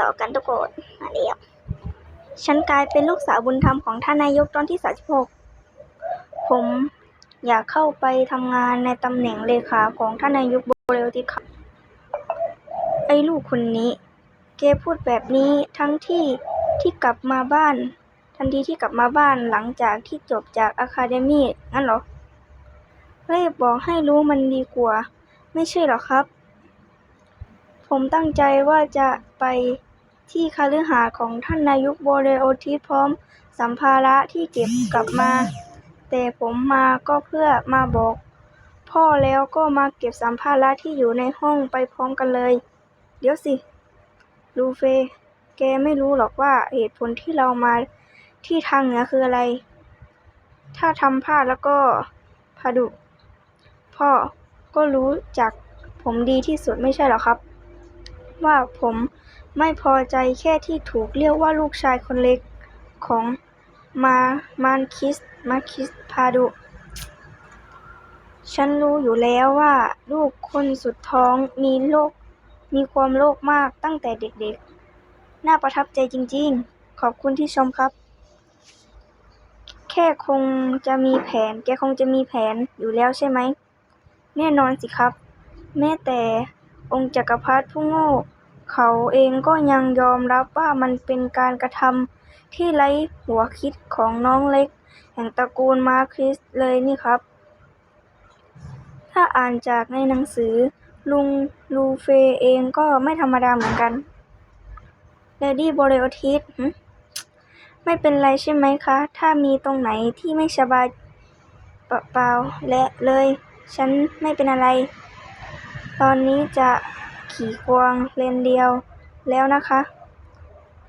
ต่อกันทุกคนมาเรียบฉันกลายเป็นลูกสาวบุญธรรมของท่านนายกตอนที่36ผมอยากเข้าไปทำงานในตำแหน่งเลขาของท่านนายกโบเรลติครับไอ้ลูกคนนี้ เกพูดแบบนี้ทั้งที่ที่กลับมาบ้าน ทันทีที่กลับมาบ้านหลังจากที่จบจากอะคาเดมี่งั้นเหรอเรีบบอกให้รู้มันดีกว่า ไม่ใช่เหรอครับ ผมตั้งใจว่าจะไปที่คฤหาสน์ของท่านนายกโบเรโอทิสพร้อมสัมภาระที่เก็บกลับมา แต่ผมมาก็เพื่อมาบอก พ่อแล้วก็มาเก็บสัมภาระที่อยู่ในห้องไปพร้อมกันเลย เดี๋ยวสิ ลูเฟ แกไม่รู้หรอกว่าเหตุผลที่เรามาที่ทางเหนือคืออะไร ถ้าทำพลาดแล้วก็พาดุ พ่อก็รู้จักผมดีที่สุดไม่ใช่หรอครับ ว่าผมไม่พอใจแค่ที่ถูกเรียกว่าลูกชายคนเล็กของมามานคิสมาคิสพาดุ ฉันรู้อยู่แล้วว่า ลูกคนสุดท้องมีโรคมีความโลภมากตั้งแต่เด็กๆ น่าประทับใจจริงๆ ขอบคุณที่ชมครับ แค่คงจะมีแผน แกคงจะมีแผนอยู่แล้วใช่ไหม แน่นอนสิครับ แม้แต่องค์จักรพรรดิผู้โง่ เขาเองก็ยังยอมรับว่ามันเป็นการกระทำที่ไร้หัวคิดของน้องเล็ก แห่งตระกูลมาคริสเลยนี่ครับ ถ้าอ่านจากในหนังสือ ลุงลูเฟเองก็ไม่ธรรมดาเหมือนกันเลดี้โบเรโอทิสไม่เป็นไรใช่ไหมคะ ถ้ามีตรงไหนที่ไม่สบายเปล่าและเลย ฉันไม่เป็นอะไร ตอนนี้จะ ขี่ควงเลนเดียวแล้วนะคะ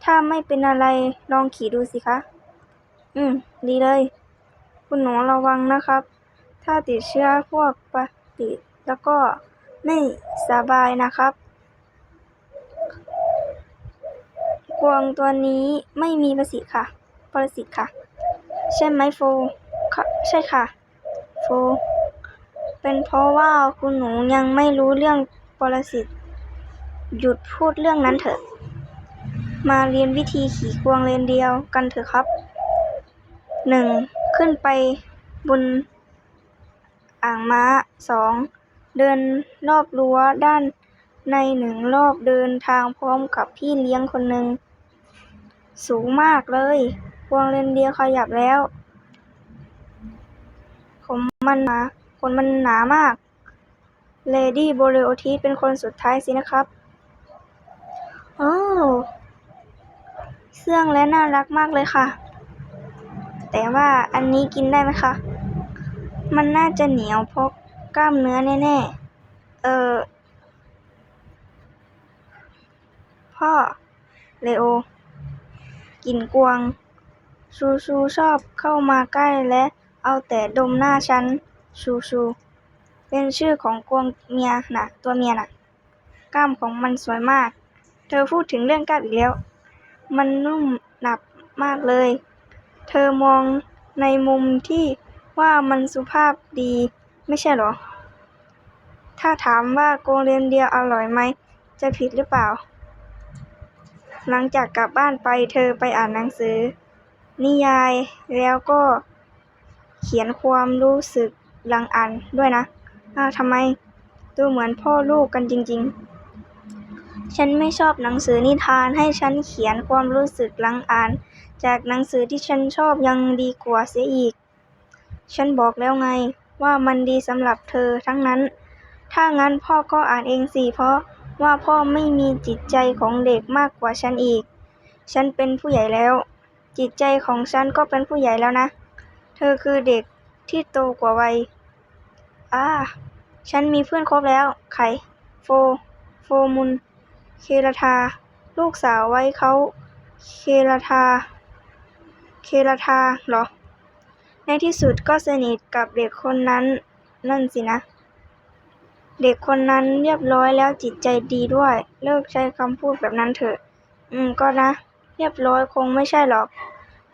ถ้าไม่เป็นอะไรลองขี่ดูสิคะ อืม ดีเลย คุณหนูระวังนะครับ ถ้าติดเชื้อพวกปฏิแล้วก็ไม่สบายนะครับกวงตัวนี้ไม่มีประสิทธิ์ค่ะ ประสิทธิ์ค่ะ ใช่ไหมโฟใช่ค่ะ โฟ เป็นเพราะว่าคุณหนูยังไม่รู้เรื่องปรสิต หยุดพูดเรื่องนั้นเถอะ มาเรียนวิธีขี่ควงเลนเดียวกันเถอะครับหนึ่งขึ้นไปบนอ่างม้าสองเดินรอบรั้วด้านในหนึ่งรอบเดินทางพร้อมกับพี่เลี้ยงคนหนึ่งสูงมากเลยควงเลนเดียวขยับแล้วขนมันหนาขนมันหนามาก เลดี้โบเรโอทีสเป็นคนสุดท้ายสินะครับโอ้ เสื่องและน่ารักมากเลยค่ะ แต่ว่าอันนี้กินได้ไหมคะ มันน่าจะเหนียวเพราะกล้ามเนื้อแน่ๆ เออ พ่อ เลโอ กินกวาง ชูชูชอบเข้ามาใกล้และเอาแต่ดมหน้าฉัน ชูชู เป็นชื่อของกวางเมียนะตัวเมียน่ะ กล้ามของมันสวยมาก เธอพูดถึงเรื่องกล้ามอีกแล้ว มันนุ่มหนับมากเลย เธอมองในมุมที่ว่ามันสุภาพดีไม่ใช่หรอ ถ้าถามว่าโกเลนเดียวอร่อยไหม จะผิดหรือเปล่า หลังจากกลับบ้านไปเธอไปอ่านหนังสือ นิยายแล้วก็เขียนความรู้สึกหลังอ่านด้วยนะ อ้าวทำไม ดูเหมือนพ่อลูกกันจริง ๆ ฉันไม่ชอบหนังสือนิทาน ให้ฉันเขียนความรู้สึกหลังอ่าน จากหนังสือที่ฉันชอบยังดีกว่าเสียอีก ฉันบอกแล้วไงว่ามันดีสำหรับเธอทั้งนั้น ถ้างั้นพ่อก็อ่านเองสิ เพราะว่าพ่อไม่มีจิตใจของเด็กมากกว่าฉันอีก ฉันเป็นผู้ใหญ่แล้ว จิตใจของฉันก็เป็นผู้ใหญ่แล้วนะ เธอคือเด็กที่โตกว่าวัยอ่าฉันมีเพื่อนครบแล้วใครโฟ โฟมุน เคลาธาลูกสาวไว้เขาเคลาธาเคลาธาเหรอ ในที่สุดก็สนิทกับเด็กคนนั้นนั่นสินะ เด็กคนนั้นเรียบร้อยแล้วจิตใจดีด้วย เลิกใช้คำพูดแบบนั้นเถอะ อืมก็นะ เรียบร้อยคงไม่ใช่หรอก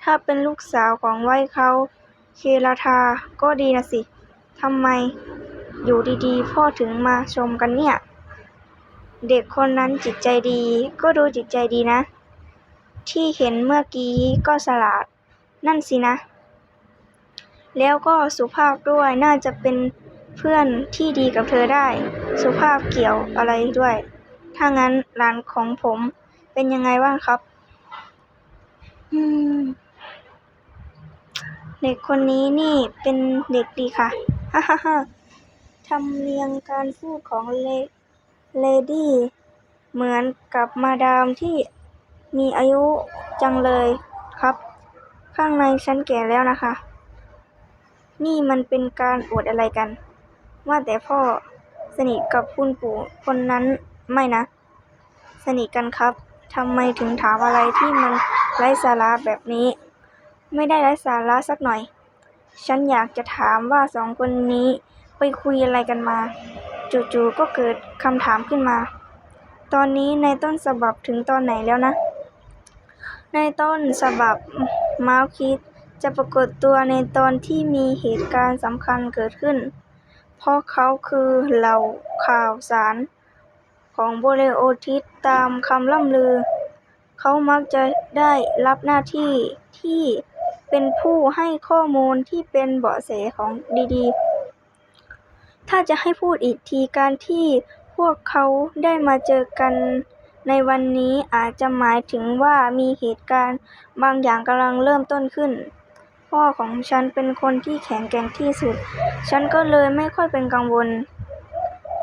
ถ้าเป็นลูกสาวของไว้เขาเคลาธาก็ดีนะสิทำไมอยู่ดีๆ พ่อถึงมาชมกันเนี่ย เด็กคนนั้นจิตใจดี ก็ดูจิตใจดีนะ ที่เห็นเมื่อกี้ก็ฉลาด นั่นสินะ แล้วก็สุภาพด้วยน่าจะเป็นเพื่อนที่ดีกับเธอได้ สุภาพเกี่ยวอะไรด้วย ถ้างั้นหลานของผมเป็นยังไงบ้างครับ อืม เด็กคนนี้นี่เป็นเด็กดีค่ะ ฮ่าฮ่าฮ่าทำเนียงการพูดของเล เลดี้ เหมือนกับมาดามที่มีอายุจังเลยครับ ข้างในฉันแก่แล้วนะคะ นี่มันเป็นการอวดอะไรกัน ว่าแต่พ่อสนิทกับคุณปู่คนนั้นไม่นะ สนิทกันครับทำไมถึงถามอะไรที่มันไร้สาระแบบนี้ ไม่ได้ไร้สาระสักหน่อย ฉันอยากจะถามว่าสองคนนี้ไปคุยอะไรกันมา จู่ๆก็เกิดคำถามขึ้นมา ตอนนี้ในต้นฉบับถึงตอนไหนแล้วนะ ในต้นฉบับมาร์คิดจะปรากฏตัวในตอนที่มีเหตุการณ์สำคัญเกิดขึ้น เพราะเขาคือเหล่าข่าวสาร ของโบเลโอทิสตามคำล่ำลือ เขามักจะได้รับหน้าที่ที่เป็นผู้ให้ข้อมูลที่เป็นเบาะแสของดีๆ ถ้าจะให้พูดอีกทีการที่พวกเขาได้มาเจอกันในวันนี้อาจจะหมายถึงว่ามีเหตุการณ์บางอย่างกำลังเริ่มต้นขึ้น พ่อของฉันเป็นคนที่แข็งแกร่งที่สุด ฉันก็เลยไม่ค่อยเป็นกังวล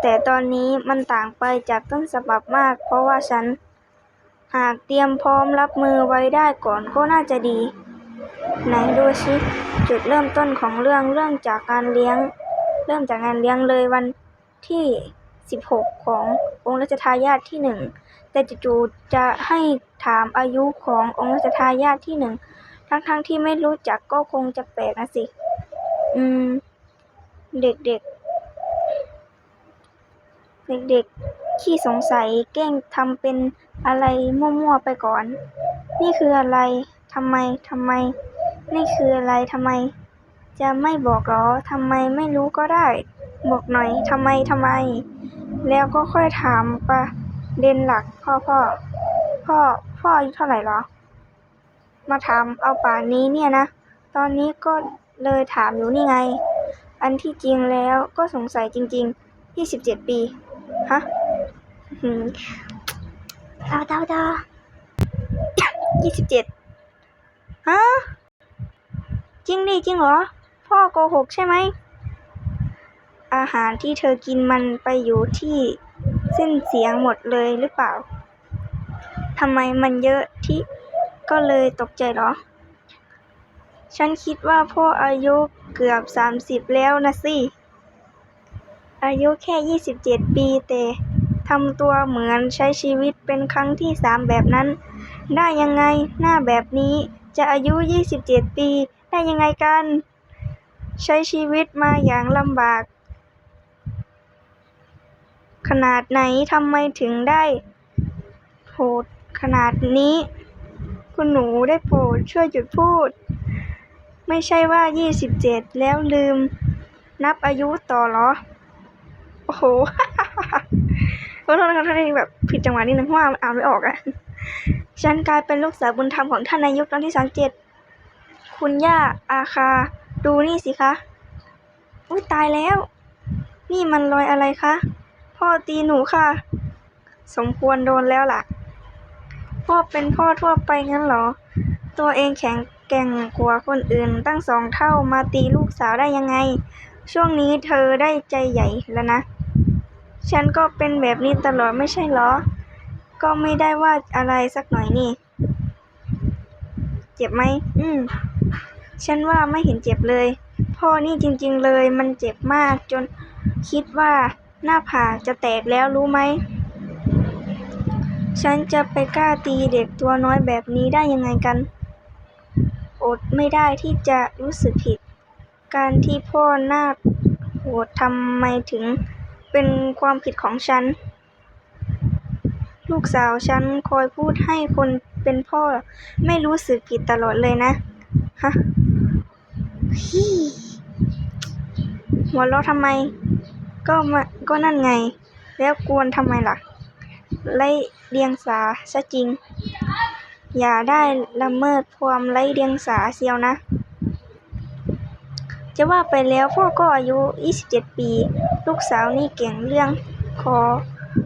แต่ตอนนี้มันต่างไปจากต้นฉบับมาก เพราะว่าฉัน หากเตรียมพร้อมรับมือไว้ได้ก่อนก็น่าจะดี ไหนดูสิจุดเริ่มต้นของเรื่องเรื่องจากการเลี้ยง เริ่มจากงานเลี้ยงเลยวันที่ 16 ขององค์รัชทายาทที่หนึ่งแต่จู่ๆจะให้ถามอายุขององค์รัชทายาทที่หนึ่งทั้งๆทที่ไม่รู้จักก็คงจะแปลกนะสิ อืม เด็กๆ เด็กๆ ขี้สงสัยแกล้งทำเป็นอะไรมั่วๆไปก่อน นี่คืออะไรทำไมทำไม นี่คืออะไรทำไม จะไม่บอกหรอทำไมไม่รู้ก็ได้ บอกหน่อยทำไมทำไม แล้วก็ค่อยถามประเด็นหลักพ่อพ่อพ่อพ่ออายุเท่าไหร่หรอ มาถามเอาป่านนี้เนี่ยนะ ตอนนี้ก็เลยถามอยู่นี่ไง อันที่จริงแล้วก็สงสัยจริงๆยี่สิบเจ็ดปี ฮะหืมดาวดาวดายี่สิบเจ็ดฮะ จริงดิจริงเหรอ พ่อโกหกใช่ไหม อาหารที่เธอกินมันไปอยู่ที่เส้นเสียงหมดเลยหรือเปล่าทำไมมันเยอะที่ก็เลยตกใจหรอ ฉันคิดว่าพ่ออายุเกือบสามสิบแล้วนะสิ อายุแค่ยี่สิบเจ็ดปีแต่ทำตัวเหมือนใช้ชีวิตเป็นครั้งที่สามแบบนั้น ได้ยังไงหน้าแบบนี้จะอายุยี่สิบเจ็ดปี ได้ยังไงกัน ใช้ชีวิตมาอย่างลำบาก ขนาดไหนทำไมถึงได้โหดขนาดนี้ คุณหนูได้โปรดช่วยหยุดพูด ไม่ใช่ว่ายี่สิบเจ็ดแล้วลืม นับอายุต่อหรอ โอ้โหขอโทษนะครับท่านแบบผิดจังหวะนิดนึงเพราะว่าอ่านไม่ออกอะฉันกลายเป็นลูกสาวบุญธรรมของท่านนายกตอนที่สามเจ็ดคุณย่าอาคา ดูนี่สิคะอุ้ยตายแล้ว นี่มันรอยอะไรคะ พ่อตีหนูค่ะ สมควรโดนแล้วล่ะ พ่อเป็นพ่อทั่วไปงั้นเหรอ ตัวเองแข็งแกร่งกว่าคนอื่นตั้งสองเท่ามาตีลูกสาวได้ยังไง ช่วงนี้เธอได้ใจใหญ่แล้วนะ ฉันก็เป็นแบบนี้ตลอดไม่ใช่เหรอ ก็ไม่ได้ว่าอะไรสักหน่อยนี่ เจ็บไหม อืม ฉันว่าไม่เห็นเจ็บเลย พ่อนี่จริงๆเลยมันเจ็บมากจนคิดว่าหน้าผากจะแตกแล้วรู้ไหม ฉันจะไปกล้าตีเด็กตัวน้อยแบบนี้ได้ยังไงกัน อดไม่ได้ที่จะรู้สึกผิด การที่พ่อหน้าโหดทำไมถึงเป็นความผิดของฉัน ลูกสาวฉันคอยพูดให้คนเป็นพ่อไม่รู้สึกผิดตลอดเลยนะ ฮะ หัวเราะทำไม ก็มาก็นั่นไง แล้วกวนทำไมล่ะไร้เดียงสาซะจริง อย่าได้ละเมิดความไร้เดียงสาเสียวนะ จะว่าไปแล้วพ่อก็อายุ 27 ปี ลูกสาวนี่เก่งเรื่องขอ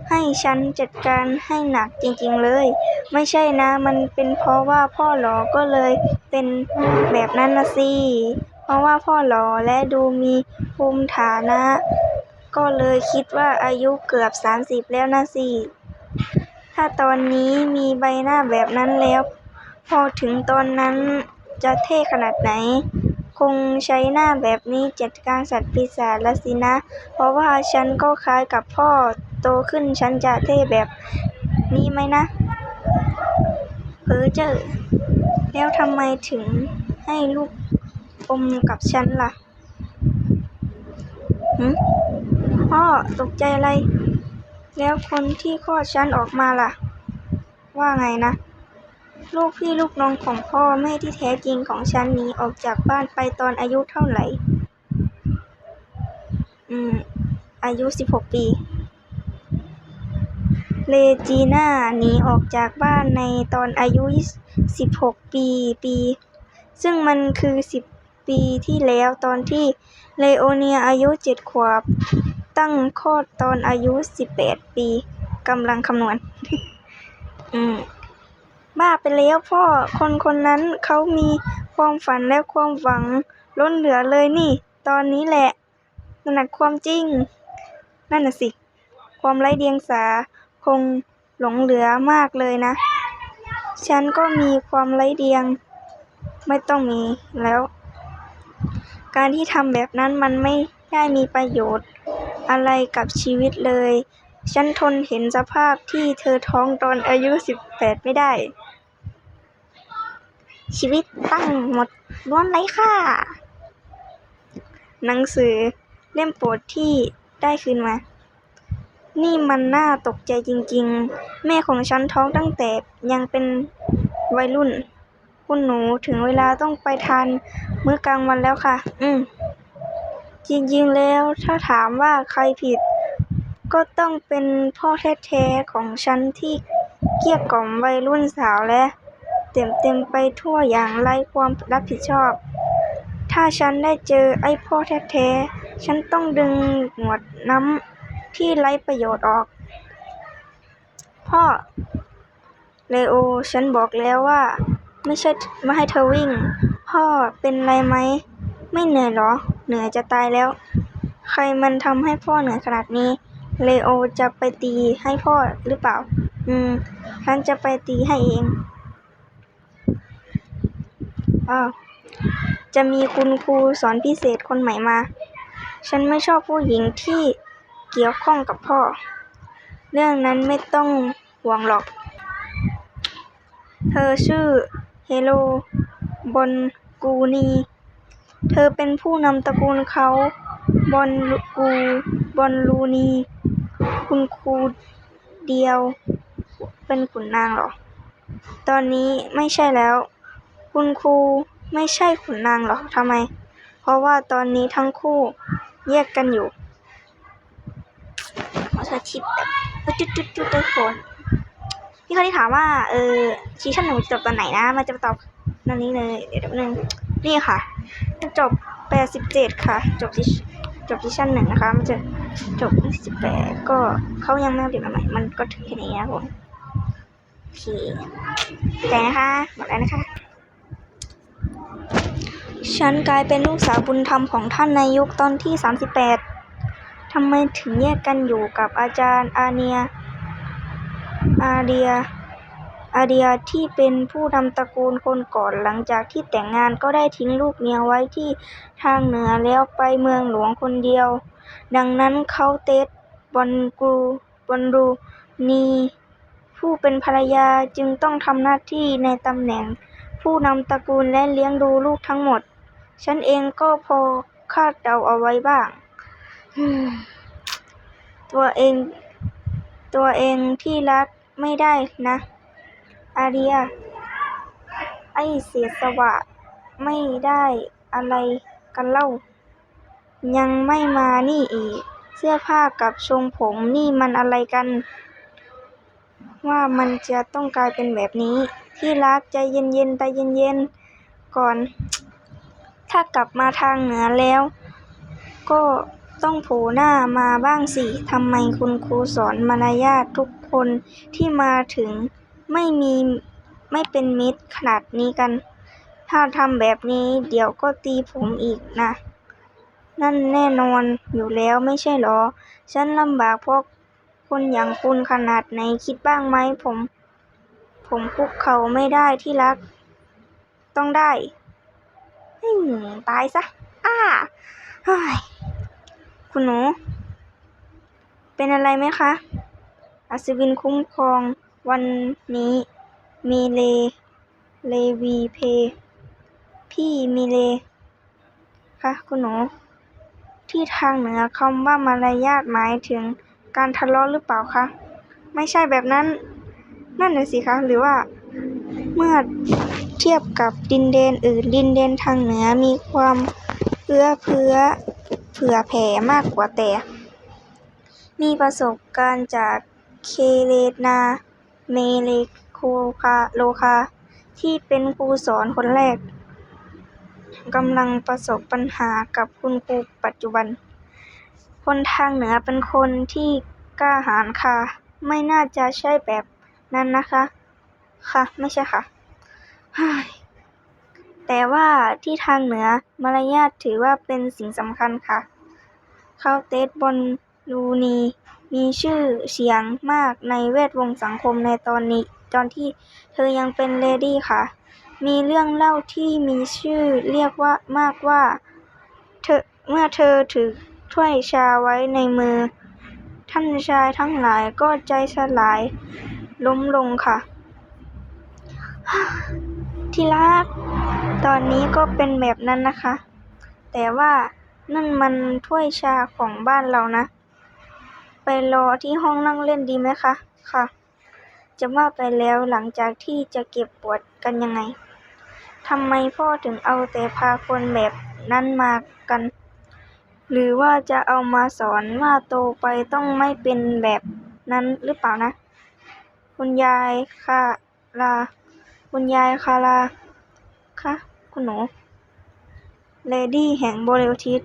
ให้ฉันจัดการให้หนักจริงๆเลย ไม่ใช่นะ มันเป็นเพราะว่าพ่อหลอก็เลยเป็นแบบนั้นนะสิ ราะว่าพ่อหล่อและดูมีภูมิฐานะ ก็เลยคิดว่าอายุเกือบ30แล้วนะสิ ถ้าตอนนี้มีใบหน้าแบบนั้นแล้ว พอถึงตอนนั้นจะเท่ขนาดไหน คงใช้หน้าแบบนี้จัดการสัตว์ปีศาจละสินะ เพราะว่าฉันก็คล้ายกับพ่อโตขึ้นฉันจะเท่แบบนี้ไหมนะเออเจอแล้วทำไมถึงให้ลูก มกับฉันล่ะหึพ่อตกใจอะไร แล้วคนที่คลอดฉันออกมาล่ะ ว่าไงนะ ลูกพี่ลูกน้องของพ่อแม่ที่แท้จริงของฉันหนีออกจากบ้านไปตอนอายุเท่าไหร่ อืม อายุสิบหกปี เลจีน่าหนีออกจากบ้านในตอนอายุสิบหกปีปี ซึ่งมันคือสิบ ปีที่แล้วตอนที่เลโอเนียอายุเจ็ดขวบ ตั้งคลอดตอนอายุสิบแปดปีกำลังคำนวณ อืมบ้าไปแล้วพ่อคนคนนั้นเขามีความฝันและความหวังล้นเหลือเลยนี่ ตอนนี้แหละตระหนักความจริง นั่นน่ะสิ ความไร้เดียงสาคงหลงเหลือมากเลยนะ ฉันก็มีความไร้เดียง ไม่ต้องมีแล้ว การที่ทำแบบนั้นมันไม่ได้มีประโยชน์อะไรกับชีวิตเลย ฉันทนเห็นสภาพที่เธอท้องตอนอายุสิบแปดไม่ได้ ชีวิตตั้งหมดล้วนไร้ค่า หนังสือเล่มโปรดที่ได้คืนมา นี่มันน่าตกใจจริงๆ แม่ของฉันท้องตั้งแต่ยังเป็นวัยรุ่น คุณหนูถึงเวลาต้องไปทานมื้อกลางวันแล้วค่ะ อืม จริงๆแล้วถ้าถามว่าใครผิด ก็ต้องเป็นพ่อแท้ๆของฉันที่เกลี้ยกล่อมวัยรุ่นสาวและเต็มเต็มไปทั่วอย่างไร้ความรับผิดชอบ ถ้าฉันได้เจอไอ้พ่อแท้ๆ ฉันต้องดึงหนวดน้ำที่ไร้ประโยชน์ออก พ่อ เลโอ ฉันบอกแล้วว่า ไม่ใช่ไม่ให้เธอวิ่ง พ่อเป็นไรไหม ไม่เหนื่อยเหรอ เหนื่อยจะตายแล้ว ใครมันทำให้พ่อเหนื่อยขนาดนี้ เลโอจะไปตีให้พ่อหรือเปล่า อืม ฉันจะไปตีให้เองอ้าจะมีคุณครูสอนพิเศษคนใหม่มา ฉันไม่ชอบผู้หญิงที่เกี่ยวข้องกับพ่อ เรื่องนั้นไม่ต้องห่วงหรอก เธอชื่อ เฮโล บอนกูนี เธอเป็นผู้นำตระกูลเขา บอนกู บอนลูนี คุณครูเดียว เป็นขุนนางเหรอ ตอนนี้ไม่ใช่แล้ว คุณครูไม่ใช่ขุนนางหรอทำไม เพราะว่าตอนนี้ทั้งคู่แยกกันอยู่ขอสคริปต์แบบจุดจุดจุดทุกคน พี่เขาที่ถามว่า เออซีซั่นหนึ่งจะจบตอนไหนนะ มันจะตอบนั่นนี้เลย เดี๋ยวแป๊บนึงนี่ค่ะจบแปดสิบเจ็ดค่ะ จบที่จบซีซั่นหนึ่งนะคะ มันจะจบที่สิบแปดก็เขายังไม่อัปเดตมาใหม่ มันก็ถึงแค่นี้นะผมโอเคใจนะคะหมดแล้วนะคะ ฉันกลายเป็นลูกสาวบุญธรรมของท่านในยุคตอนที่38ทำไมถึงแยกกันอยู่กับอาจารย์อาเนีย อาเดีย อาเดียที่เป็นผู้นำตระกูลคนก่อนหลังจากที่แต่งงานก็ได้ทิ้งลูกเมียไว้ที่ทางเหนือแล้วไปเมืองหลวงคนเดียว ดังนั้นเขาเตสบอนกูบอนรูนีผู้เป็นภรรยาจึงต้องทำหน้าที่ในตำแหน่ง ผู้นำตระกูลและเลี้ยงดูลูกทั้งหมด ฉันเองก็พอคาดเดาเอาไว้บ้าง ตัวเอง ตัวเองที่รักไม่ได้นะ อาเรีย ไอเสียสวะ ไม่ได้อะไรกันเล่า ยังไม่มานี่อีก เสื้อผ้ากับทรงผมนี่มันอะไรกัน ว่ามันจะต้องกลายเป็นแบบนี้ ที่รักใจเย็นๆใจเย็นๆก่อน ถ้ากลับมาทางเหนือแล้ว ก็ ต้องโผล่หน้ามาบ้างสิ ทำไมคุณครูสอนมารยาททุกคนที่มาถึงไม่มีไม่เป็นมิตรขนาดนี้กัน ถ้าทำแบบนี้เดี๋ยวก็ตีผมอีกนะ นั่นแน่นอนอยู่แล้วไม่ใช่หรอ ฉันลำบากเพราะคนอย่างคุณขนาดไหนคิดบ้างไหมผม ผมคุกเข่าไม่ได้ที่รัก ต้องได้ตายซะ อ้าเฮ้ย คุณหนู เป็นอะไรไหมคะ อัศวินคุ้มครองวันนี้มีเล เลวีเพ พี่มีเลคะคุณหนู ที่ทางเหนือคำว่ามารยาทหมายถึงการทะเลาะหรือเปล่าคะ ไม่ใช่แบบนั้น นั่นน่ะสิคะหรือว่า เมื่อเทียบกับดินแดนอื่น ดินแดนทางเหนือมีความเอื้อเฟื้อ ผื่อแผ่มากกว่าแต่มีประสบการณ์จากเคเลนา เมเลโคคาโลคา ที่เป็นครูสอนคนแรกกำลังประสบปัญหากับคุณครูปัจจุบัน คนทางเหนือเป็นคนที่กล้าหาญค่ะ ไม่น่าจะใช่แบบนั้นนะคะ ค่ะ ไม่ใช่ค่ะ แต่ว่าที่ทางเหนือมารยาทถือว่าเป็นสิ่งสำคัญค่ะเขาเตสบอลลูนีมีชื่อเสียงมากในแวดวงสังคมในตอนนี้ ตอนที่เธอยังเป็นเลดี้ค่ะ มีเรื่องเล่าที่มีชื่อเรียกว่ามากว่าเธอเมื่อเธอถือถ้วยชาไว้ในมือ ท่านชายทั้งหลายก็ใจสลาย ล้มลงค่ะ ที่รัก ตอนนี้ก็เป็นแบบนั้นนะคะ แต่ว่านั่นมันถ้วยชาของบ้านเรานะ ไปรอที่ห้องนั่งเล่นดีไหมคะ ค่ะ จะว่าไปแล้วหลังจากที่จะเก็บปวดกันยังไงทำไมพ่อถึงเอาแต่พาคนแบบนั้นมากัน หรือว่าจะเอามาสอนว่าโตไปต้องไม่เป็นแบบนั้นหรือเปล่านะ คุณยายคาลา คุณยายคาลาคะคุณหนู เลดี้แห่งโบเรลทิส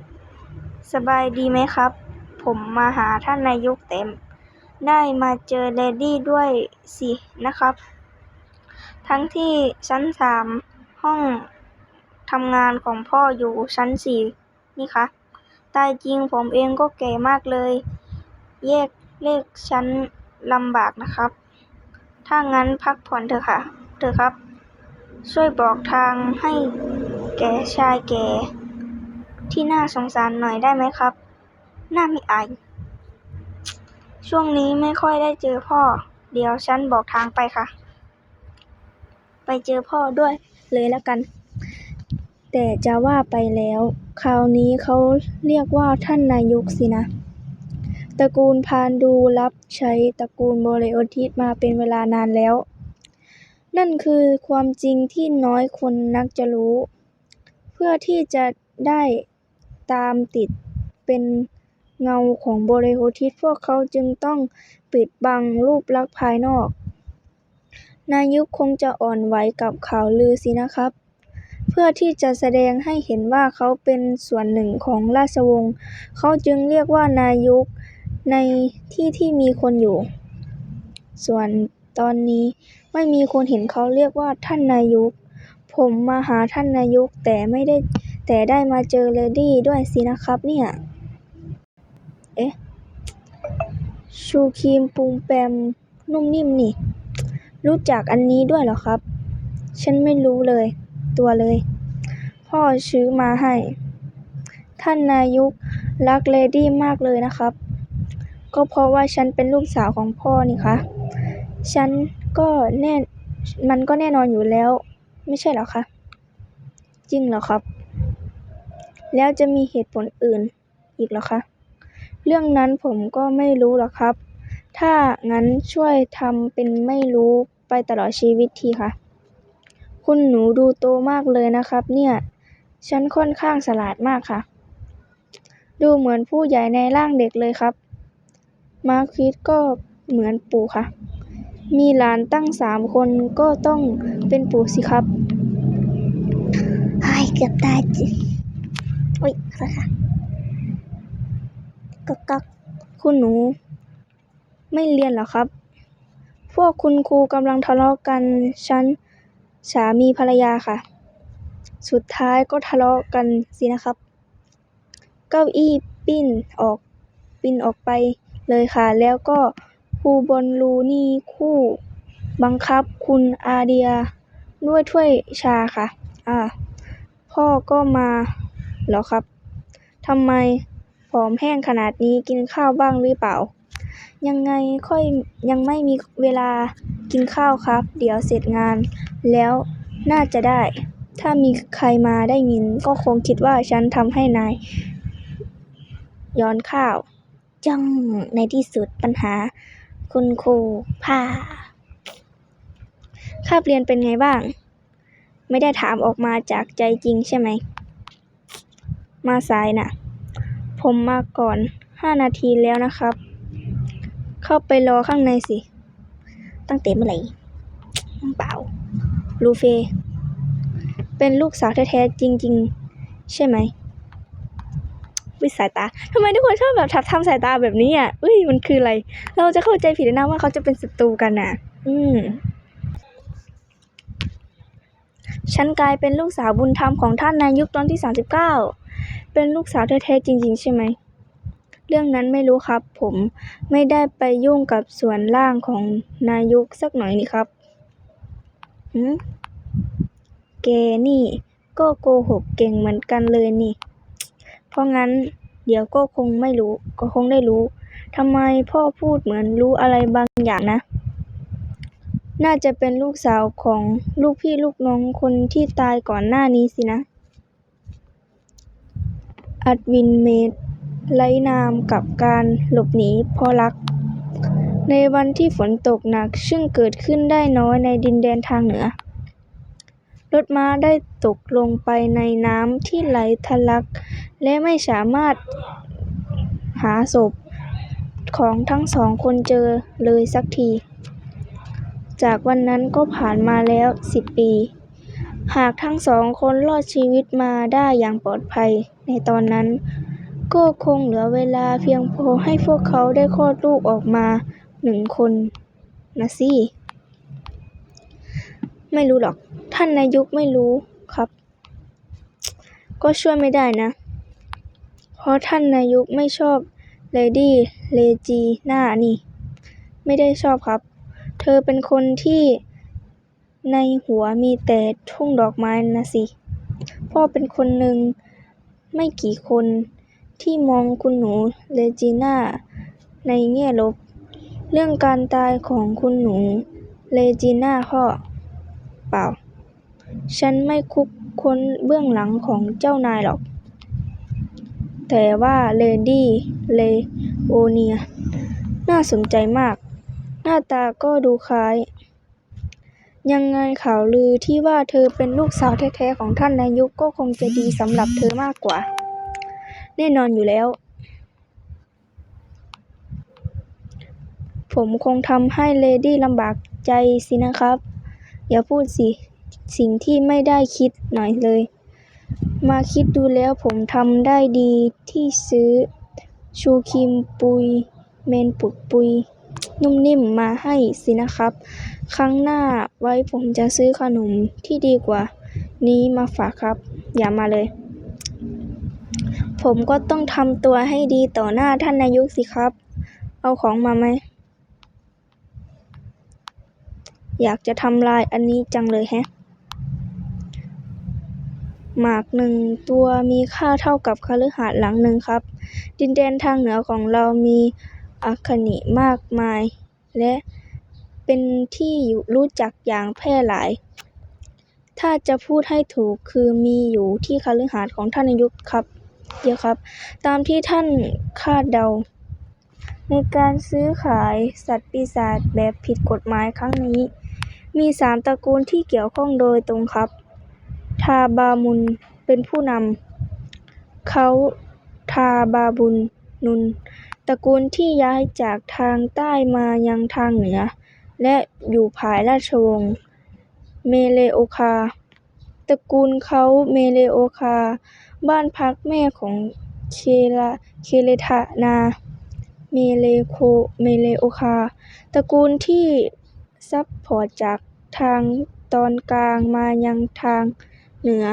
สบายดีไหมครับ ผมมาหาท่านนายกเต็ม ได้มาเจอเลดี้ด้วยสินะครับ ทั้งที่ชั้นสามห้องทำงานของพ่ออยู่ชั้นสี่นี่คะตายจริงผมเองก็แก่มากเลย แยกเลขชั้นลำบากนะครับ ถ้างั้นพักผ่อนเถอะค่ะ เถอะครับ ช่วยบอกทางให้แก่ชายแก่ ที่น่าสงสารหน่อยได้ไหมครับ หน่าไม่อาย ช่วงนี้ไม่ค่อยได้เจอพ่อ เดี๋ยวฉันบอกทางไปค่ะ ไปเจอพ่อด้วยเลยแล้วกัน แต่จะว่าไปแล้ว คราวนี้เขาเรียกว่าท่านนายกสินะตระกูลพานดูรับใช้ตระกูลโบเลโอทิสมาเป็นเวลานานแล้ว นั่นคือความจริงที่น้อยคนนักจะรู้ เพื่อที่จะได้ตามติดเป็นเงาของบเลโอทิสพวกเขาจึงต้องปิดบังรูปลักษณ์ภายนอก นายกคงจะอ่อนไหวกับข่าวลือสินะครับ เพื่อที่จะแสดงให้เห็นว่าเขาเป็นส่วนหนึ่งของราชวงศ์เขาจึงเรียกว่านายุกในที่ที่มีคนอยู่ ส่วนตอนนี้ ไม่มีคนเห็นเขาเรียกว่าท่านนายก ผมมาหาท่านนายกแต่ไม่ได้ แต่ได้มาเจอเลดี้ด้วยสินะครับเนี่ย เอ๊ะ ชูครีมปรุงแปมนุ่มนิ่มนี่ รู้จักอันนี้ด้วยเหรอครับ ฉันไม่รู้เลย ตัวเลย พ่อซื้อมาให้ ท่านนายกรักเลดี้มากเลยนะครับ ก็เพราะว่าฉันเป็นลูกสาวของพ่อนี่คะ ฉัน ก็แน่ มันก็แน่นอนอยู่แล้ว ไม่ใช่เหรอคะ จริงเหรอครับ แล้วจะมีเหตุผลอื่นอีกเหรอคะ เรื่องนั้นผมก็ไม่รู้หรอกครับ ถ้างั้นช่วยทำเป็นไม่รู้ไปตลอดชีวิตทีค่ะ คุณหนูดูโตมากเลยนะครับ เนี่ย ฉันค่อนข้างฉลาดมากค่ะ ดูเหมือนผู้ใหญ่ในร่างเด็กเลยครับ มาร์คิสก็เหมือนปู่ค่ะ มีหลานตั้งสามคนก็ต้องเป็นปู่สิครับเฮ้ยเกือบตายจิอุ้ยขอโทษค่ะก๊อกก๊อกคุณหนู ไม่เรียนเหรอครับ พวกคุณครูกำลังทะเลาะกันฉันสามีภรรยาค่ะ สุดท้ายก็ทะเลาะกันสินะครับ เก้าอี้ปิ้นออกปิ้นออกไปเลยค่ะ แล้วก็ค รูบอลลูนี่คู่บังคับคุณอาเดียด้วยถ้วยชาค่ะ อ่า พ่อก็มาเหรอครับ ทำไมผอมแห้งขนาดนี้กินข้าวบ้างหรือเปล่า ยังไงค่อยยังไม่มีเวลากินข้าวครับ เดี๋ยวเสร็จงานแล้วน่าจะได้ ถ้ามีใครมาได้ยินก็คงคิดว่าฉันทำให้นาย ย้อนข้าวจ้องในที่สุดปัญหา คุณครูพาคาบเรียนเป็นไงบ้าง ไม่ได้ถามออกมาจากใจจริงใช่ไหม มาสายน่ะ ผมมาก่อนห้านาทีแล้วนะครับ เข้าไปรอข้างในสิ ตั้งแต่เมื่อไหร่เปล่า ลูเฟ เป็นลูกสาวแท้ๆจริง ๆ ใช่ไหม วิสายตาทำไมทุกคนชอบแบบทับทำสายตาแบบนี้อะเอ้ยมันคืออะไร เราจะเข้าใจผิดนะว่าเขาจะเป็นศัตรูกันน่ะ อืมฉันกลายเป็นลูกสาวบุญธรรมของท่านนายกตอนที่สามสิบเก้าเป็นลูกสาวแท้ๆจริง ๆ ใช่ไหม เรื่องนั้นไม่รู้ครับ ผมไม่ได้ไปยุ่งกับส่วนล่างของนายกสักหน่อยนี่ครับหืมแกนี่ ก็โกหกเก่งเหมือนกันเลยนี่ เพราะงั้นเดี๋ยวก็คงไม่รู้ ก็คงได้รู้ ทำไมพ่อพูดเหมือนรู้อะไรบางอย่างนะ น่าจะเป็นลูกสาวของลูกพี่ลูกน้องคนที่ตายก่อนหน้านี้สินะ อัดวินเมดไร้นามกับการหลบหนีพ่อรัก ในวันที่ฝนตกหนักซึ่งเกิดขึ้นได้น้อยในดินแดนทางเหนือ รถม้าได้ตกลงไปในน้ำที่ไหลทะลัก และไม่สามารถหาศพของทั้งสองคนเจอเลยสักที จากวันนั้นก็ผ่านมาแล้วสิบปี หากทั้งสองคนรอดชีวิตมาได้อย่างปลอดภัยในตอนนั้น ก็คงเหลือเวลาเพียงพอให้พวกเขาได้คลอดลูกออกมาหนึ่งคนนะสิ ไม่รู้หรอก ท่านนายุกไม่รู้ครับ ก็ช่วยไม่ได้นะ ราะท่านนายกไม่ชอบเลดี้เลจีน่านี่ ไม่ได้ชอบครับ เธอเป็นคนที่ในหัวมีแต่ทุ่งดอกไม้นะสิ พ่อเป็นคนหนึ่งไม่กี่คนที่มองคุณหนูเลจีน่าในแง่ลบ เรื่องการตายของคุณหนูเลจีน่าพ่อเปล่า ฉันไม่คุกค้นเบื้องหลังของเจ้านายหรอก แต่ว่าเลดี้เลโอเนียน่าสนใจมาก หน้าตาก็ดูคล้าย ยังไงข่าวลือที่ว่าเธอเป็นลูกสาวแท้ๆของท่านนายกก็คงจะดีสำหรับเธอมากกว่า แน่นอนอยู่แล้ว ผมคงทำให้เลดี้ลำบากใจสินะครับ อย่าพูดสิ สิ่งที่ไม่ได้คิดหน่อยเลย มาคิดดูแล้วผมทำได้ดีที่ซื้อ ชูครีมปุย เมนปุดปุย นุ่มนิ่มมาให้สินะครับ ครั้งหน้าไว้ผมจะซื้อขนมที่ดีกว่า นี้มาฝากครับ อย่ามาเลย ผมก็ต้องทำตัวให้ดีต่อหน้าท่านนายกสิครับ เอาของมาไหม อยากจะทำลายอันนี้จังเลยแฮะ หมากหนึ่งตัวมีค่าเท่ากับคฤหาสน์หลังหนึ่งครับ ดินแดนทางเหนือของเรามีอาคนิมากมาย และเป็นที่รู้จักอย่างแพร่หลาย ถ้าจะพูดให้ถูกคือมีอยู่ที่คฤหาสน์ของท่านนายกครับเดียวครับ ตามที่ท่านคาดเดา ในการซื้อขายสัตว์ปีศาจแบบผิดกฎหมายครั้งนี้ มีสามตระกูลที่เกี่ยวข้องโดยตรงครับ ทาบามุนเป็นผู้นำ เขาทาบาบุนนุน ตระกูลที่ย้ายจากทางใต้มายังทางเหนือ และอยู่ภายราชวงศ์เมเลโอคา ตระกูลเขาเมเลโอคา บ้านพักแม่ของเคลาเคเลทานาเมเลโคเมเลโอคา ตระกูลที่ซับพอร์ตจากทางตอนกลางมายังทาง เหนือ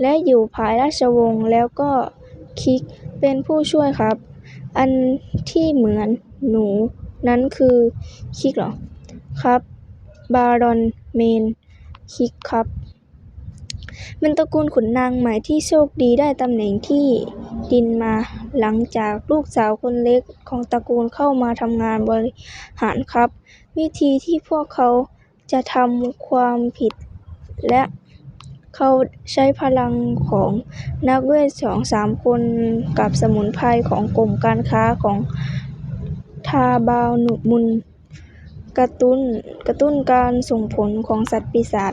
และอยู่ภายราชวงศ์แล้วก็คิกเป็นผู้ช่วยครับ อันที่เหมือนหนูนั้นคือคิกเหรอครับ บารอนเมนคิกครับเป็นตระกูลขุนนางใหม่ที่โชคดีได้ตำแหน่งที่ดินมาหลังจากลูกสาวคนเล็กของตระกูลเข้ามาทำงานบริหารครับ วิธีที่พวกเขาจะทำความผิดและ เขาใช้พลังของนักเวทสองสามคนกับสมุนไพรของกรมการค้าของทาบาวนุมุน กระตุ้นกระตุ้นการส่งผลของสัตว์ปีศาจ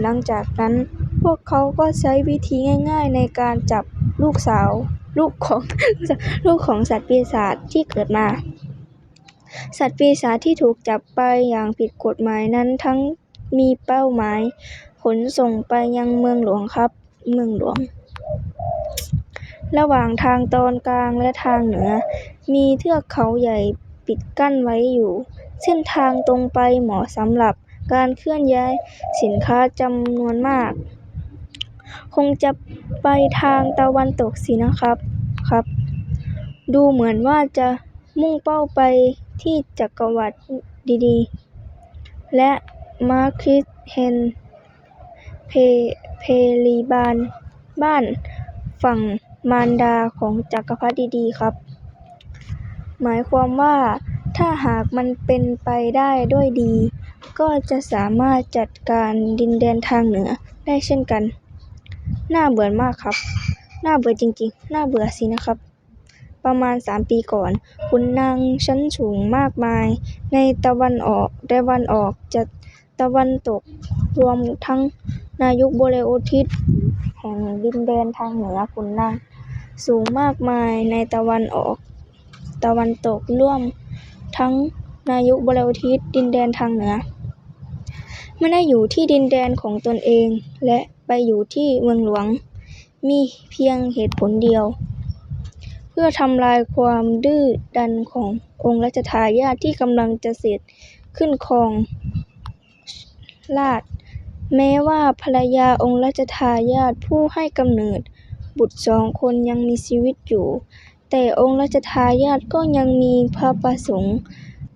หลังจากนั้นพวกเขาก็ใช้วิธีง่ายๆในการจับลูกสาว ลูกของ ลูกของสัตว์ปีศาจที่เกิดมา สัตว์ปีศาจที่ถูกจับไปอย่างผิดกฎหมายนั้นทั้งมีเป้าหมาย ขนส่งไปยังเมืองหลวงครับ เมืองหลวง ระหว่างทางตอนกลางและทางเหนือ มีเทือกเขาใหญ่ปิดกั้นไว้อยู่ เส้นทางตรงไปเหมาะสำหรับการเคลื่อนย้ายสินค้าจำนวนมาก คงจะไปทางตะวันตกสินะครับครับ ดูเหมือนว่าจะมุ่งเป้าไปที่จักรวรรดิดีๆและมาร์คิสเฮน เพลีบานบ้านฝั่งมารดาของจักรพรรดิดีครับ หมายความว่าถ้าหากมันเป็นไปได้ด้วยดี ก็จะสามารถจัดการดินแดนทางเหนือได้เช่นกัน น่าเบื่อมากครับ น่าเบื่อจริงๆ น่าเบื่อสินะครับ ประมาณสามปีก่อนขุนนางชั้นสูงมากมาย ในตะวันออกตะวันออกจะ ตะวันตก รวมทั้งนายุคโบเลโอทิสแห่งดินแดนทางเหนือขุนนางสูงมากมายในตะวันออก ตะวันตกร่วมทั้งนายุคโบเลโอทิสดินแดนทางเหนือไม่ได้อยู่ที่ดินแดนของตนเอง และไปอยู่ที่เมืองหลวง มีเพียงเหตุผลเดียว เพื่อทำลายความดื้อดันขององค์รัชทายาทที่กำลังจะเสด็จขึ้นครอง ราชย์ แม้ว่าภรรยาองค์รัชทายาทผู้ให้กำเนิดบุตรสองคนยังมีชีวิตอยู่ แต่องค์รัชทายาทก็ยังมีพระประสงค์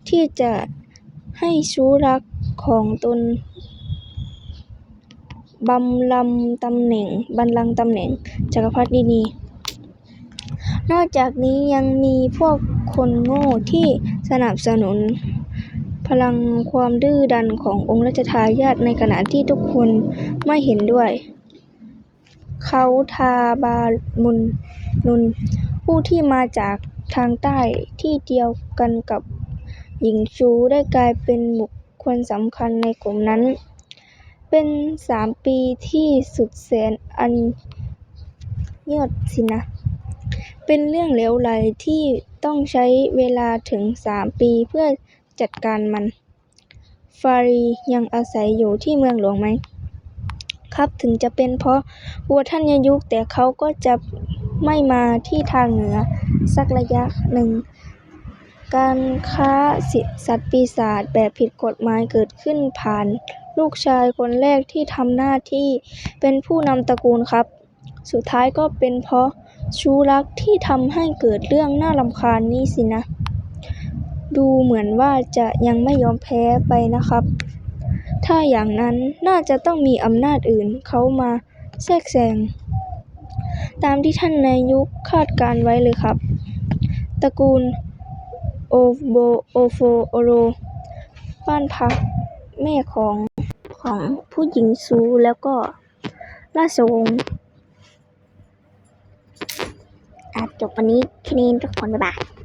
ที่จะให้ชู้รักของตนบำลำตำแหน่งบัลลังก์ตำแหน่งจักรพรรดินี นอกจากนี้ยังมีพวกคนโง่ที่สนับสนุน พลังความดื้อดันขององค์รัชทายาทในขณะที่ทุกคนไม่เห็นด้วย เขาทาบามุนนุน ผู้ที่มาจากทางใต้ที่เดียวกันกับหญิงชูได้กลายเป็นบุคคลสำคัญในกลุ่มนั้น เป็นสามปีที่สุดแสนอันยอดสินะ เป็นเรื่องเหลวไหลที่ต้องใช้เวลาถึงสามปีเพื่อ จัดการมัน ฟารียังอาศัยอยู่ที่เมืองหลวงไหม ครับถึงจะเป็นเพราะวัวท่านยยุคแต่เขาก็จะไม่มาที่ทางเหนือ สักระยะหนึ่ง การค้าสิสัตว์ปีศาจแบบผิดกฎหมายเกิดขึ้นผ่าน ลูกชายคนแรกที่ทำหน้าที่เป็นผู้นำตระกูลครับ สุดท้ายก็เป็นเพราะชู้รักที่ทำให้เกิดเรื่องน่ารำคาญนี้สินะ ดูเหมือนว่าจะยังไม่ยอมแพ้ไปนะครับ ถ้าอย่างนั้นน่าจะต้องมีอำนาจอื่นเขามาแทรกแซง ตามที่ท่านนายกคาดการไว้เลยครับ ตระกูลโอโบโอโฟโอโรบ้านพักแม่ของของผู้หญิงซูแล้วก็ราชวงศ์อะจบวันนี้แค่นี้ทุกคนบ๊ายบาย